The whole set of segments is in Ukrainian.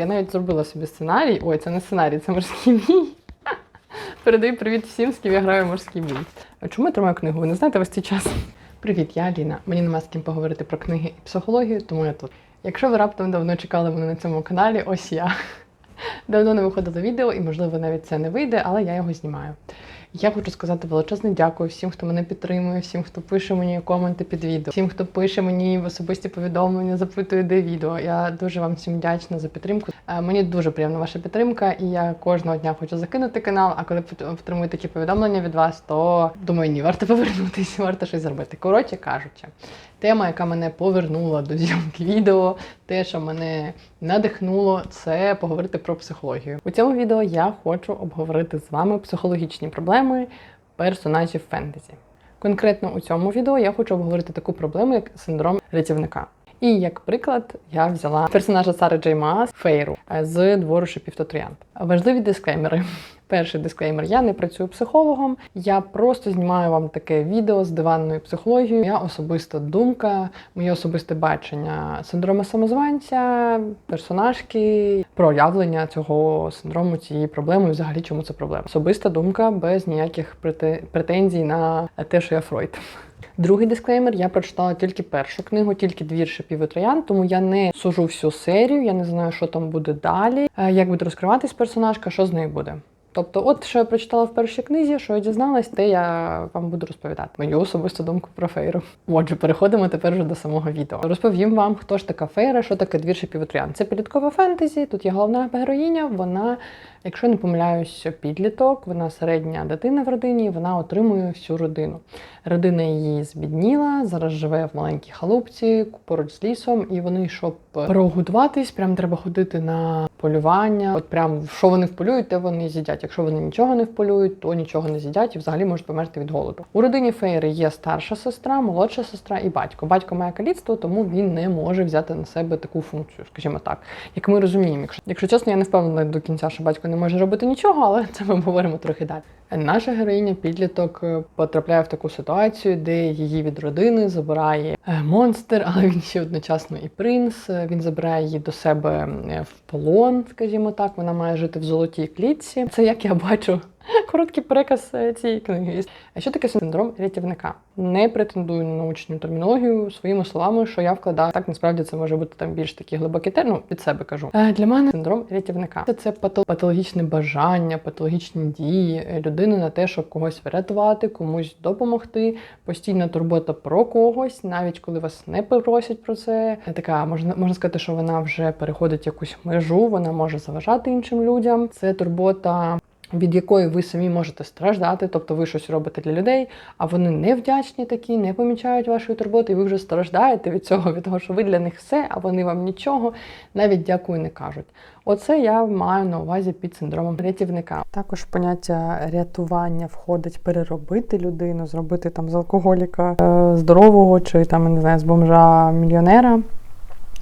Я навіть зробила собі сценарій. Ой, це не сценарій, це морський бій. Передаю привіт всім, з ким я граю морський бій. Чому я тримаю книгу? Ви не знаєте весь цей час? Привіт, я Аліна. Мені нема з ким поговорити про книги і психологію, тому я тут. Якщо ви раптом давно чекали мене на цьому каналі, ось я. Давно не виходило відео, і можливо навіть це не вийде, але я його знімаю. Я хочу сказати величезне дякую всім, хто мене підтримує, всім, хто пише мені коменти під відео, всім, хто пише мені в особисті повідомлення, запитує, де відео. Я дуже вам всім вдячна за підтримку. Е, Мені дуже приємна ваша підтримка, і я кожного дня хочу закинути канал. А коли отримую такі повідомлення від вас, то думаю, ні, варто повернутися, варто щось зробити. Коротше кажучи, тема, яка мене повернула до зйомки відео, те, що мене надихнуло, це поговорити про психологію. У цьому відео я хочу обговорити з вами психологічні проблеми персонажів фентезі. Конкретно у цьому відео я хочу обговорити таку проблему, як синдром рятівника. І як приклад я взяла персонажа Сари Джей Маас Фейру е, з двору шипів та троянд. Важливі дисклеймери. Перший дисклеймер: я не працюю психологом, я просто знімаю вам таке відео з диванною психологією. Моя особиста думка, моє особисте бачення синдрому самозванця, персонажки, проявлення цього синдрому, цієї проблеми, і взагалі чому це проблема. Особиста думка без ніяких претензій на те, що я Фройд. Другий дисклеймер, я прочитала тільки першу книгу, тільки двір шипів і троян, тому я не сужу всю серію, я не знаю, що там буде далі, е, як буде розкриватись персонажка, що з нею буде. Тобто, от що я прочитала в першій книзі, що я дізналась, те я вам буду розповідати. Мою особисту думку про Фейру. Отже, переходимо тепер вже до самого відео. Розповім вам, хто ж така Фейра, що таке двірші шипів. Це підліткова фентезі. Тут є головна героїня. Вона, якщо не помиляюсь, підліток, вона середня дитина в родині, вона отримує всю родину. Родина її збідніла, зараз живе в маленькій халупці поруч з лісом, і вони, щоб прогодуватись, прям треба ходити на полювання. От прям що вони вполюють, те вони з'їдять. Якщо вони нічого не вполюють, то нічого не з'їдять і взагалі можуть померти від голоду. У родині Фейри є старша сестра, молодша сестра і батько. Батько має каліцтво, тому він не може взяти на себе таку функцію, скажімо так. Як ми розуміємо, якщо, якщо чесно, я не впевнена до кінця, що батько не може робити нічого, але це ми говоримо трохи далі. Наша героїня підліток е, потрапляє в таку ситуацію, де її від родини забирає е, монстр, але він ще одночасно і принц. Е, Він забирає її до себе в полон, скажімо так. Вона має жити в золотій клітці. Це як я бачу. Короткий переказ е, цієї книги. Що таке синдром рятівника? Не претендую на научну термінологію своїми словами, що я вкладаю. Так насправді це може бути там більш такі глибокі терміни, ну, від себе кажу. Е, Для мене синдром рятівника це, це пато- патологічне бажання, патологічні дії людини на те, щоб когось врятувати, комусь допомогти. Постійна турбота про когось, навіть коли вас не попросять про це. Е, Така можна можна сказати, що вона вже переходить якусь межу, вона може заважати іншим людям. Це турбота від якої ви самі можете страждати, тобто ви щось робите для людей, а вони невдячні такі, не помічають вашої турботи, і ви вже страждаєте від цього, від того, що ви для них все, а вони вам нічого, навіть дякую не кажуть. Оце я маю на увазі під синдромом рятівника. Також поняття рятування входить переробити людину, зробити там з алкоголіка е, здорового чи там не знаю з бомжа мільйонера.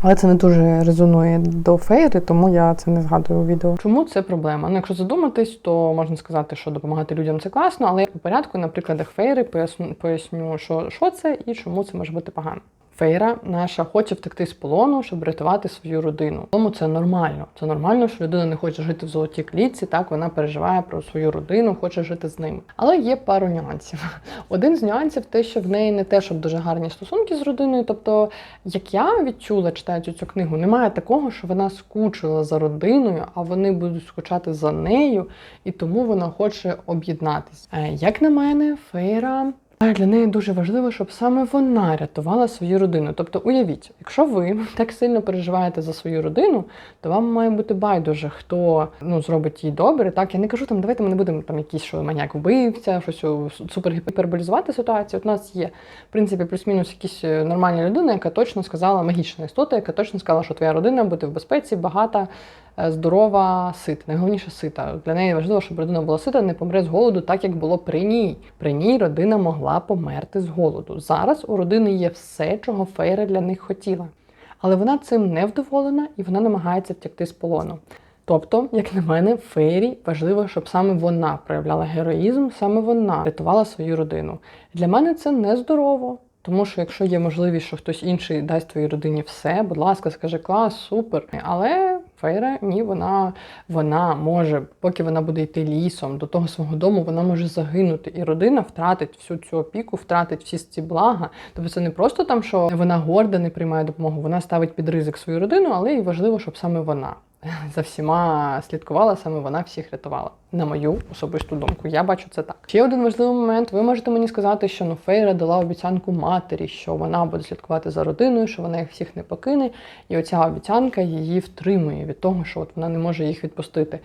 Але це не дуже резонує до фейри, тому я це не згадую у відео. Чому це проблема? Ну, якщо задуматись, то можна сказати, що допомагати людям це класно, але я по порядку на прикладах фейри поясню, поясню, що, що це і чому це може бути погано. Фейра наша хоче втекти з полону, щоб рятувати свою родину. Тому це нормально. Це нормально, що людина не хоче жити в золотій клітці. Так вона переживає про свою родину, хоче жити з ними. Але є пару нюансів. Один з нюансів те, що в неї не те, щоб дуже гарні стосунки з родиною. Тобто, як я відчула, читаючи цю книгу, немає такого, що вона скучила за родиною, а вони будуть скучати за нею, і тому вона хоче об'єднатися. Е, Як на мене, Фейра. А Для неї дуже важливо, щоб саме вона рятувала свою родину. Тобто, уявіть, якщо ви так сильно переживаєте за свою родину, то вам має бути байдуже, хто ну зробить їй добре. Так я не кажу там, давайте ми не будемо там якісь що маніяк вбивця, щось о, супер ситуацію. У нас є в принципі плюс-мінус якісь е, нормальні людина, яка точно сказала магічна істота, яка точно сказала, що твоя родина буде в безпеці, багата, е, здорова, сита. Найголовніше сита. Для неї важливо, щоб родина була сита, не помре з голоду, так як було при ній. При ній родина могла померти з голоду. Зараз у родини є все, чого Фейра для них хотіла. Але вона цим не вдоволена і вона намагається втекти з полону. Тобто, як на мене, Фейрі важливо, щоб саме вона проявляла героїзм, саме вона рятувала свою родину. Для мене це нездорово. Тому що якщо є можливість, що хтось інший дасть твоїй родині все, будь ласка, скажи клас, супер. Але Фейра, ні, вона, вона може, поки вона буде йти лісом до того свого дому, вона може загинути. І родина втратить всю цю опіку, втратить всі ці блага. Тобто це не просто там, що вона горда не приймає допомогу, вона ставить під ризик свою родину, але і важливо, щоб саме вона за всіма слідкувала, саме вона всіх рятувала. На мою особисту думку, я бачу це так. Ще один важливий момент. Ви можете мені сказати, що ну Фейра дала обіцянку матері, що вона буде слідкувати за родиною, що вона їх всіх не покине. І оця обіцянка її втримує від того, що от вона не може їх відпустити.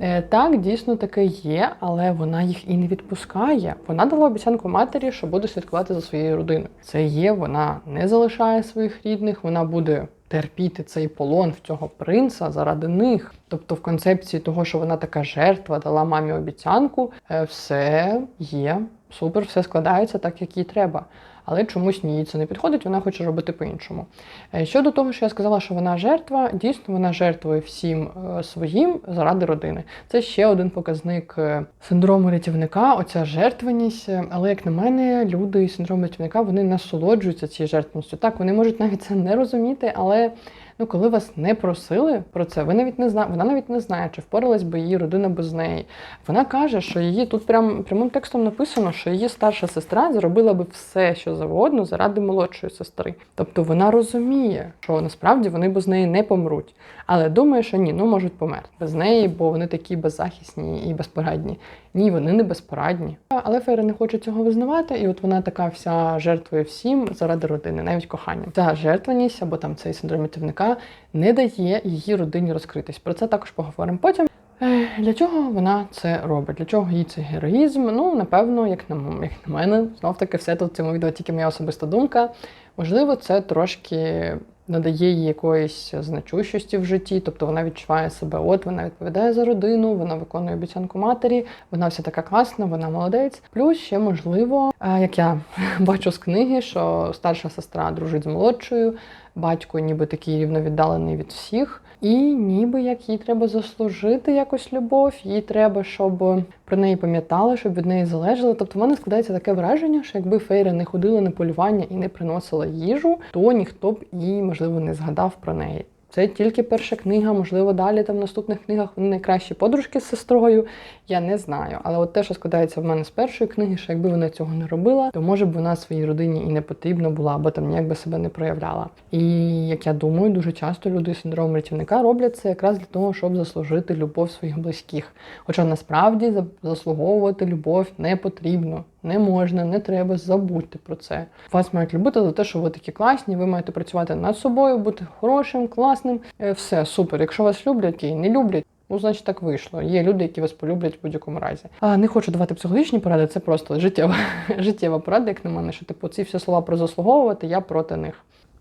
Е, Так, дійсно таке є, але вона їх і не відпускає. Вона дала обіцянку матері, що буде слідкувати за своєю родиною. Це є, вона не залишає своїх рідних, вона буде терпіти цей полон в цього принца заради них. Тобто, в концепції того, що вона така жертва, дала мамі обіцянку, е, все є, супер, все складається так, як їй треба. Але чомусь ні, це не підходить, вона хоче робити по-іншому. Е, Щодо того, що я сказала, що вона жертва, дійсно вона жертвує всім е, своїм заради родини. Це ще один показник е, синдрому рятівника, оця жертвеність. Але як на мене, люди з синдрому рятівника вони насолоджуються цією жертвеністю. Так, вони можуть навіть це не розуміти, але ну коли вас не просили про це, ви навіть не зна... вона навіть не знає, чи впоралась би її родина без неї. Вона каже, що її тут прям прямим текстом написано, що її старша сестра зробила би все, що завгодно, заради молодшої сестри. Тобто вона розуміє, що насправді вони без неї не помруть, але думає, що ні, ну можуть померти без неї, бо вони такі беззахисні і безпорадні. Ні, вони не безпорадні. Але Фейра не хоче цього визнавати, і от вона така вся жертвує всім заради родини, навіть кохання. Ця жертвеність або там цей синдром рятівника не дає її родині розкритись. Про це також поговоримо потім. Для чого вона це робить? Для чого їй цей героїзм? Ну, напевно, як на, як на мене, знов таки, все тут в цьому відео тільки моя особиста думка. Можливо, це трошки надає їй якоїсь значущості в житті, тобто вона відчуває себе, от вона відповідає за родину, вона виконує обіцянку матері, вона вся така класна, вона молодець. Плюс ще можливо, е, як я бачу з книги, що старша сестра дружить з молодшою, батько ніби такий рівновіддалений від всіх. І ніби як їй треба заслужити якось любов, їй треба, щоб про неї пам'ятали, щоб від неї залежали. Тобто в мене складається таке враження, що якби Фейра не ходила на полювання і не приносила їжу, то ніхто б і, можливо, не згадав про неї. Це тільки перша книга, можливо, далі там в наступних книгах вони найкращі подружки з сестрою. Я не знаю. Але от те, що складається в мене з першої книги, що якби вона цього не робила, то може б вона своїй родині і не потрібна була, або там ніяк би себе не проявляла. І як я думаю, дуже часто люди з синдромом рятівника роблять це якраз для того, щоб заслужити любов своїх близьких. Хоча насправді заслуговувати любов не потрібно. Не можна, не треба, забудьте про це. Вас мають любити за те, що ви такі класні, ви маєте працювати над собою, бути хорошим, класним. Е, Все, супер. Якщо вас люблять, окей, не люблять. Ну, значить, так вийшло. Є люди, які вас полюблять в будь-якому разі. А не хочу давати психологічні поради, це просто життєва, життєва порада, як на мене, що типу ці всі слова про заслуговувати, я проти них.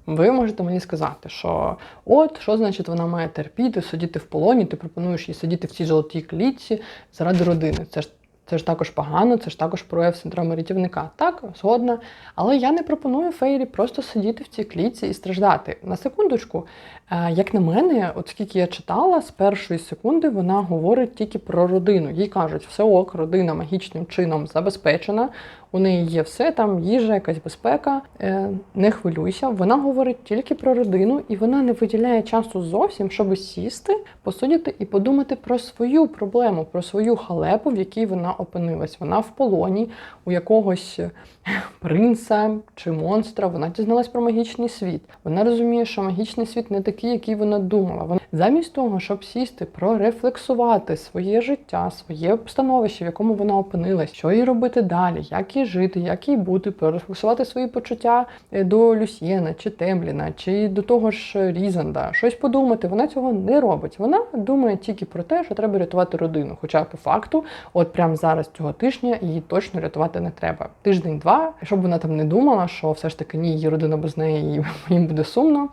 Ви можете мені сказати, що от що значить вона має терпіти, сидіти в полоні, ти пропонуєш їй сидіти в цій золотій клітці заради родини. Це ж це ж також погано, це ж також прояв синдрому рятівника. Так, згодна. Але я не пропоную Фейрі просто сидіти в цій клітці і страждати. На секундочку, е, як на мене, от скільки я читала, з першої секунди вона говорить тільки про родину. Їй кажуть, все ок, родина магічним чином забезпечена. У неї є все там, їжа, якась безпека. Е, не хвилюйся. Вона говорить тільки про родину, і вона не виділяє часу зовсім, щоб сісти, посидіти і подумати про свою проблему, про свою халепу, в якій вона опинилась. Вона в полоні у якогось е, принца чи монстра. Вона дізналась про магічний світ. Вона розуміє, що магічний світ не такий, який вона думала. Вона замість того, щоб сісти, прорефлексувати своє життя, своє становище, в якому вона опинилась, що їй робити далі, як їй жити, як їй бути, прорефлексувати свої почуття е, до Люсьєна чи Темліна, чи до того ж Різанда, щось подумати. Вона цього не робить. Вона думає тільки про те, що треба рятувати родину. Хоча по факту, от прямо зараз цього тижня її точно рятувати не треба. Тиждень-два, щоб вона там не думала, що все ж таки ні, її родина без неї і їм буде сумно.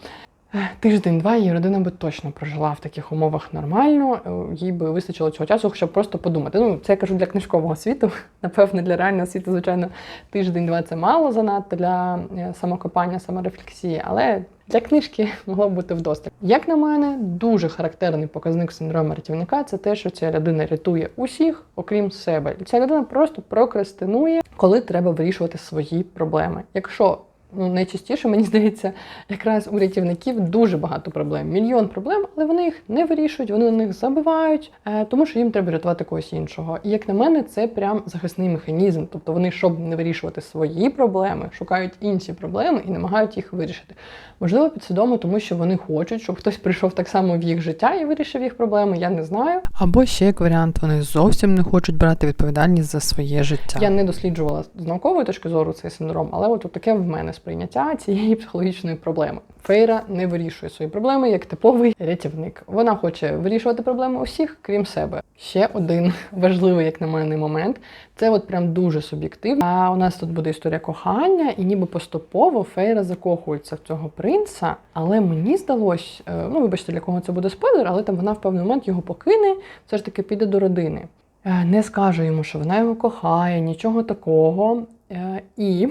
Тиждень-два її родина би точно прожила в таких умовах нормально. е, Їй би вистачило цього часу, щоб просто подумати. Ну, це я кажу для книжкового світу. Напевно, для реального світу, звичайно, тиждень-два це мало занадто для е, самокопання, саморефлексії, але для книжки могло б бути вдосталь. Як на мене, дуже характерний показник синдрому рятівника це те, що ця людина рятує усіх, окрім себе. Ця людина просто прокрастинує, коли треба вирішувати свої проблеми. Якщо Ну, найчастіше, мені здається, якраз у рятівників дуже багато проблем. Мільйон проблем, але вони їх не вирішують, вони на них забивають, е, тому що їм треба рятувати когось іншого. І як на мене, це прям захисний механізм. Тобто вони, щоб не вирішувати свої проблеми, шукають інші проблеми і намагають їх вирішити. Можливо, підсвідомо, тому що вони хочуть, щоб хтось прийшов так само в їх життя і вирішив їх проблеми. Я не знаю. Або ще як варіант, вони зовсім не хочуть брати відповідальність за своє життя. Я не досліджувала з наукової точки зору цей синдром, але от таке в мене сприйняття цієї психологічної проблеми. Фейра не вирішує свої проблеми як типовий рятівник. Вона хоче вирішувати проблеми усіх, крім себе. Ще один важливий, як на мене, момент. Це от прям дуже суб'єктивно. А у нас тут буде історія кохання, і ніби поступово Фейра закохується в цього принца. Але мені здалось, е, ну вибачте, для кого це буде спойлер, але там вона в певний момент його покине, все ж таки піде до родини. Е, Не скаже йому, що вона його кохає, нічого такого. Е, І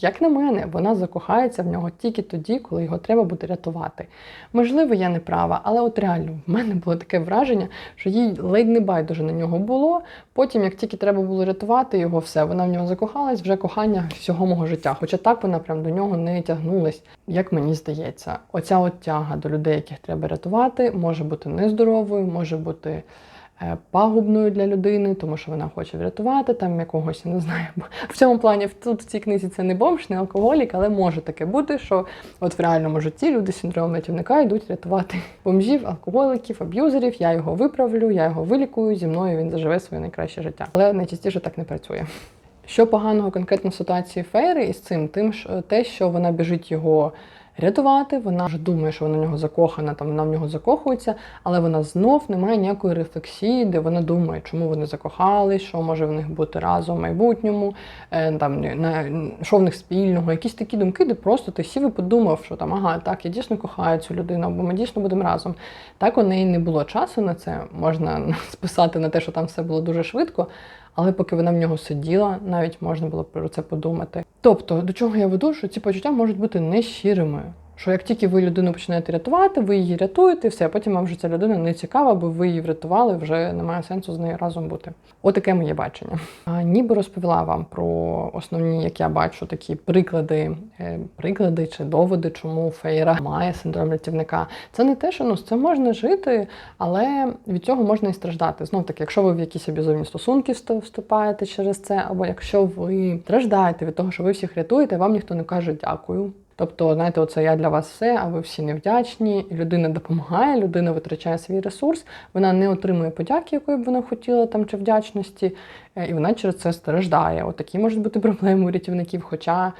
як на мене, вона закохається в нього тільки тоді, коли його треба буде рятувати. Можливо, я не права, але от реально в мене було таке враження, що їй ледь не байдуже на нього було. Потім, як тільки треба було рятувати його, все, вона в нього закохалась, вже кохання всього мого життя. Хоча так вона прям до нього не тягнулась, як мені здається. Оця от тяга до людей, яких треба рятувати, може бути нездоровою, може бути пагубною для людини, тому що вона хоче врятувати там якогось, я не знаю. В цьому плані тут в цій книзі це не бомж, не алкоголік, але може таке бути, що от в реальному житті люди з синдромом рятівника йдуть рятувати бомжів, алкоголіків, аб'юзерів. Я його виправлю, я його вилікую, зі мною він заживе своє найкраще життя. Але найчастіше так не працює. Що поганого конкретно ситуації Фейри із цим, тим те, що вона біжить його рятувати, вона вже думає, що вона в нього закохана, там вона в нього закохується, але вона знов не має ніякої рефлексії, де вона думає, чому вони закохались, що може в них бути разом в майбутньому, е, там на що в них спільного, якісь такі думки, де просто ти сів і подумав, що там ага, так, я дійсно кохаю цю людину, або ми дійсно будемо разом. Так у неї не було часу на це, можна списати на те, що там все було дуже швидко. Але поки вона в нього сиділа, навіть можна було про це подумати. Тобто, до чого я веду, що ці почуття можуть бути нещирими. Що як тільки ви людину починаєте рятувати, ви її рятуєте, все, потім вам вже ця людина не цікава, бо ви її врятували, вже немає сенсу з нею разом бути. Отаке моє бачення. А, ніби розповіла вам про основні, як я бачу, такі приклади, е, приклади чи доводи, чому Фейра має синдром рятівника. Це не те, що ну з цим можна жити, але від цього можна і страждати. Знов таки, якщо ви в якісь аб'юзивні стосунки вст- вступаєте через це, або якщо ви страждаєте від того, що ви всіх рятуєте, вам ніхто не каже дякую. Тобто, знаєте, оце я для вас все, а ви всі невдячні. Людина допомагає, людина витрачає свій ресурс, вона не отримує подяки, якої б вона хотіла там чи вдячності, е, і вона через це страждає. Отакі можуть бути проблеми у рятівників. Хоча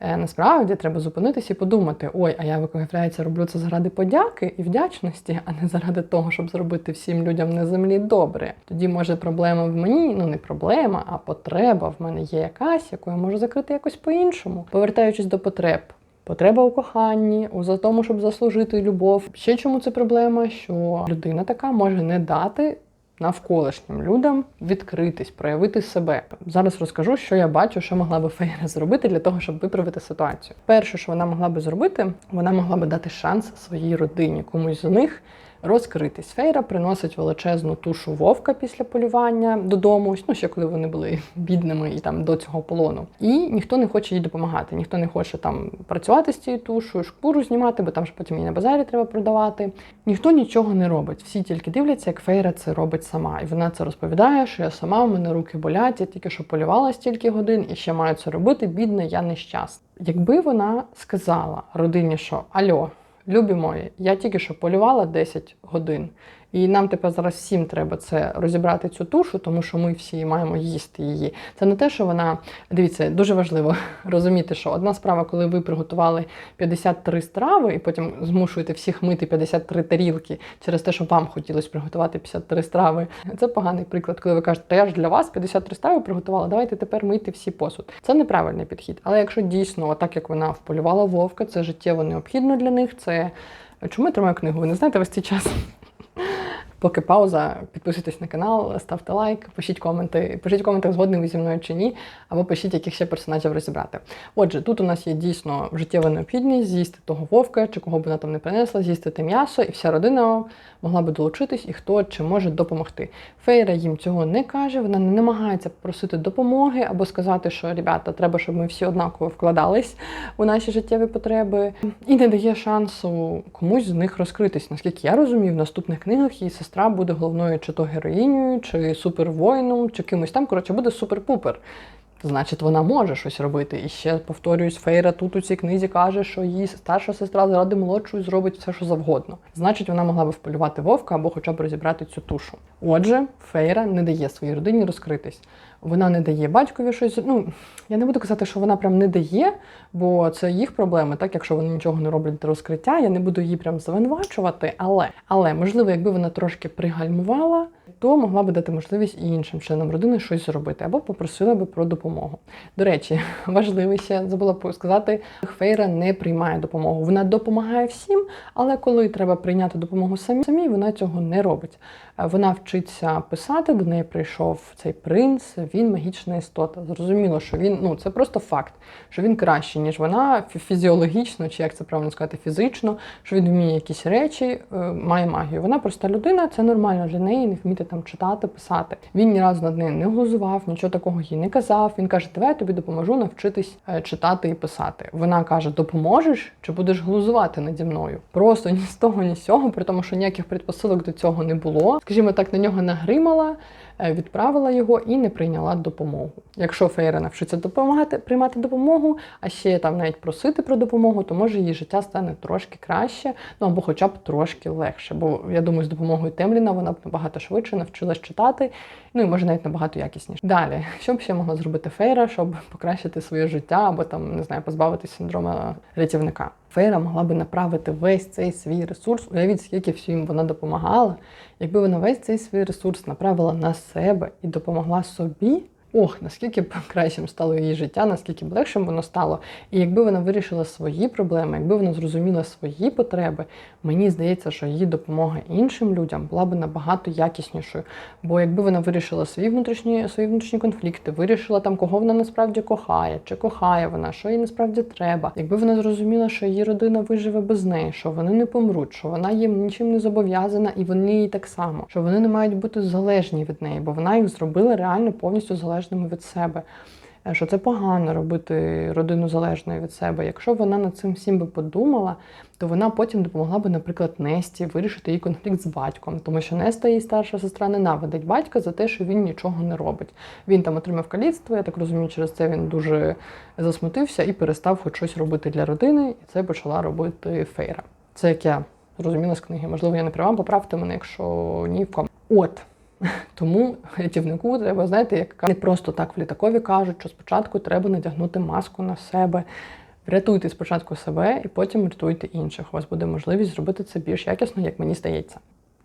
е, насправді треба зупинитися і подумати: ой, а я виявляється, роблю це заради подяки і вдячності, а не заради того, щоб зробити всім людям на землі добре. Тоді може проблема в мені, ну не проблема, а потреба в мене є якась, яку я можу закрити якось по-іншому. Повертаючись до потреб. Потреба у коханні, у тому, щоб заслужити любов. Ще чому це проблема? Що людина така може не дати навколишнім людям відкритись, проявити себе. Зараз розкажу, що я бачу, що могла би Фейра зробити для того, щоб виправити ситуацію. Перше, що вона могла би зробити, вона могла би дати шанс своїй родині, комусь з них. Розкритись. Фейра приносить величезну тушу вовка після полювання додому, ну ще коли вони були бідними і там до цього полону. І ніхто не хоче їй допомагати, ніхто не хоче там працювати з цією тушою, шкуру знімати, бо там ж потім її на базарі треба продавати. Ніхто нічого не робить. Всі тільки дивляться, як Фейра це робить сама. І вона це розповідає, що я сама, у мене руки болять, я тільки що полювала стільки годин і ще маю це робити. Бідна, я нещасна. Якби вона сказала родині, що Альо. Любі мої, я тільки що полювала 10 годин, і нам тепер зараз всім треба це розібрати цю тушу, тому що ми всі маємо їсти її. Це не те, що вона дивіться, дуже важливо розуміти, що одна справа, коли ви приготували 53 страви, і потім змушуєте всіх мити 53 тарілки через те, що вам хотілося приготувати 53 страви. Це поганий приклад, коли ви кажете, я ж для вас 53 страви приготувала, давайте тепер мийте всі посуд. Це неправильний підхід. Але якщо дійсно, так як вона вполювала вовка, це життєво необхідно для них. Це чому я тримаю книгу? Ви не знаєте весь цей час? Поки пауза, підписуйтесь на канал, ставте лайк, пишіть коменти, пишіть в коментах, згодні ви зі мною чи ні, або пишіть, яких ще персонажів розібрати. Отже, тут у нас є дійсно життєва необхідність з'їсти того вовка, чи кого б вона там не принесла, з'їсти те м'ясо, і вся родина могла би долучитись, і хто чи може допомогти. Фейра їм цього не каже, вона не намагається просити допомоги або сказати, що ребята, треба, щоб ми всі однаково вкладались у наші життєві потреби, і не дає шансу комусь з них розкритись. Наскільки я розумію, в наступних книгах її сестра буде головною чи то героїнею, чи супервоїном, чи кимось там. Коротше, буде супер-пупер. Значить, вона може щось робити. І ще повторююсь, Фейра тут у цій книзі каже, що її старша сестра заради молодшої зробить все, що завгодно. Значить, вона могла би вполювати вовка або хоча б розібрати цю тушу. Отже, Фейра не дає своїй родині розкритись. Вона не дає батькові щось. Ну я не буду казати, що вона прям не дає, бо це їх проблеми. Так, якщо вони нічого не роблять для розкриття, я не буду її прям звинувачувати. Але але можливо, якби вона трошки пригальмувала, то могла би дати можливість і іншим членам родини щось зробити, або попросила би про допомогу. До речі, важливо ще забула сказати, Фейра не приймає допомогу. Вона допомагає всім, але коли треба прийняти допомогу самі, вона цього не робить. Е, Вона вчиться писати, до неї прийшов цей принц, він магічна істота. Зрозуміло, що він ну це просто факт, що він кращий, ніж вона фізіологічно, чи як це правильно сказати, фізично, що він вміє якісь речі, е, має магію. Вона проста людина, це нормально для неї не вміти там читати, писати. Він ні разу над нею не глузував, нічого такого їй не казав. Він каже: Давай я тобі допоможу навчитись е, читати і писати. Вона каже: Допоможеш чи будеш глузувати наді мною? Просто ні з того, ні з цього, при тому, що ніяких предпосилок до цього не було. Скажімо так, на нього нагримала, е, відправила його і не прийняла допомогу. Якщо Фейра навчиться допомагати приймати допомогу, а ще там навіть просити про допомогу, то може її життя стане трошки краще, ну або хоча б трошки легше. Бо я думаю, з допомогою Темліна вона б набагато швидше навчилась читати, ну і може навіть набагато якісніше. Далі, що б ще могла зробити Фейра, щоб покращити своє життя або там не знаю, позбавитися синдрома рятівника? Фейра могла би направити весь цей свій ресурс. Уявіть, скільки всім вона допомагала. Якби вона весь цей свій ресурс направила на себе і допомогла собі. Ох, наскільки б кращим стало її життя, наскільки б легшим воно стало. І якби вона вирішила свої проблеми, якби вона зрозуміла свої потреби, мені здається, що її допомога іншим людям була б набагато якіснішою. Бо якби вона вирішила свої внутрішні свої внутрішні конфлікти, вирішила там, кого вона насправді кохає, чи кохає вона, що їй насправді треба. Якби вона зрозуміла, що її родина виживе без неї, що вони не помруть, що вона їм нічим не зобов'язана, і вони їй так само, що вони не мають бути залежні від неї, бо вона їх зробила реально повністю залежними від себе. Е, Що це погано робити родину залежною від себе. Якщо вона над цим всім би подумала, то вона потім допомогла би, наприклад, Несті вирішити її конфлікт з батьком, тому що Неста, її старша сестра, ненавидить батька за те, що він нічого не робить. Він там отримав каліцтво, я так розумію, через це він дуже засмутився і перестав хоч щось робити для родини, і це почала робити Фейра. Це як я зрозуміла з книги. Можливо, я не права, поправте мене, якщо ні в ком. От. Тому рятівнику треба, знаєте, як не просто так в літакові кажуть, що спочатку треба надягнути маску на себе. Врятуйте спочатку себе і потім рятуйте інших. У вас буде можливість зробити це більш якісно, як мені здається.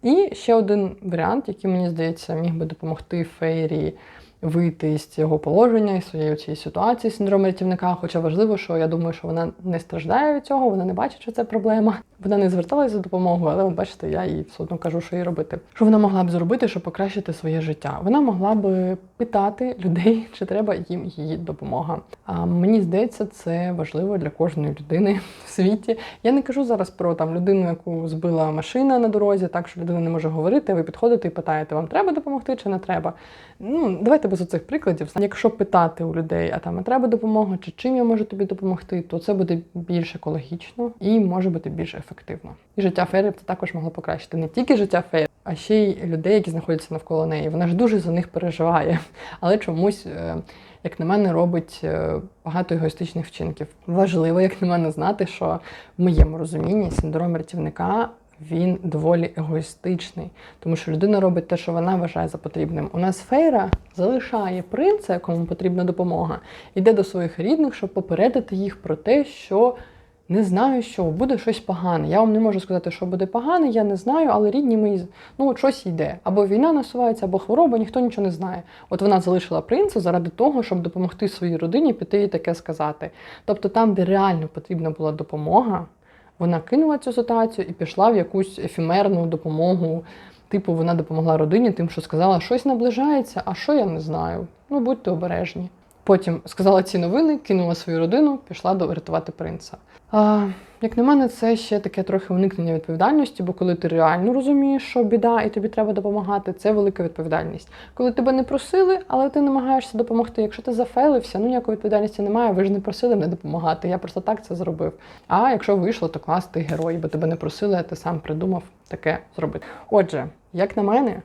І ще один варіант, який мені здається, міг би допомогти Фейрі вийти з цього положення, із своєї цієї ситуації синдрому рятівника. Хоча важливо, що я думаю, що вона не страждає від цього, вона не бачить, що це проблема. Вона не зверталася за допомогою, але бачите, я їй все одно кажу, що їй робити. Що вона могла б зробити, щоб покращити своє життя? Вона могла б питати людей, чи треба їм її допомога. А мені здається, це важливо для кожної людини в світі. Я не кажу зараз про там людину, яку збила машина на дорозі, так що людина не може говорити. Ви підходите і питаєте, вам треба допомогти чи не треба. Ну давайте без оцих прикладів. Якщо питати у людей, а там а треба допомога, чи чим я можу тобі допомогти, то це буде більш екологічно і може бути більш ефективно. І життя Фейри це також могло покращити не тільки життя Фейри, а ще й людей, які знаходяться навколо неї. Вона ж дуже за них переживає, але чомусь. е, Як на мене, робить е, багато егоїстичних вчинків. Важливо, як на мене, знати, що в моєму розумінні синдром рятівника він доволі егоїстичний, тому що людина робить те, що вона вважає за потрібним. У нас фейра залишає принца, якому потрібна допомога, йде до своїх рідних, щоб попередити їх про те, що не знаю, що буде щось погане. Я вам не можу сказати, що буде погане, я не знаю, але рідні мої ну от щось йде. Або війна насувається, або хвороба, ніхто нічого не знає. От вона залишила принца заради того, щоб допомогти своїй родині піти і таке сказати. Тобто, там, де реально потрібна була допомога, вона кинула цю ситуацію і пішла в якусь ефемерну допомогу Типу, вона допомогла родині тим, що сказала, щось наближається, а що я не знаю. Ну, будьте обережні. Потім сказала ці новини, кинула свою родину, пішла рятувати принца. А, як на мене, це ще таке трохи уникнення відповідальності, бо коли ти реально розумієш, що біда і тобі треба допомагати, це велика відповідальність. Коли тебе не просили, але ти намагаєшся допомогти. Якщо ти зафейлився, ну ніякої відповідальності немає, ви ж не просили мене допомагати. Я просто так це зробив. А якщо вийшло, то клас, ти герой, бо тебе не просили, а ти сам придумав таке зробити. Отже, як на мене,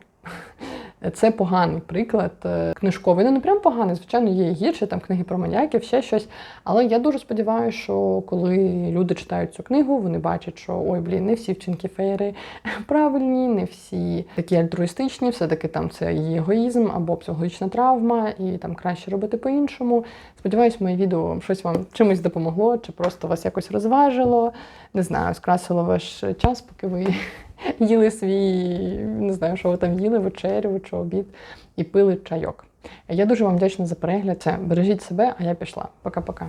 це поганий приклад е, книжковий. Ну не прям поганий, звичайно, є і гірше, там книги про маньяків, ще щось. Але я дуже сподіваюся, що коли люди читають цю книгу, вони бачать, що ой, блін, не всі вчинки феєри правильні, не всі такі альтруїстичні, все-таки там це і егоїзм або психологічна травма, і там краще робити по-іншому. Сподіваюсь, моє відео щось вам чимось допомогло, чи просто вас якось розважило. Не знаю, скрасило ваш час, поки ви їли свій, не знаю, що ви там їли, вечерю чи обід, і пили чайок. Я дуже вам вдячна за перегляд. Бережіть себе, а я пішла. Пока-пока.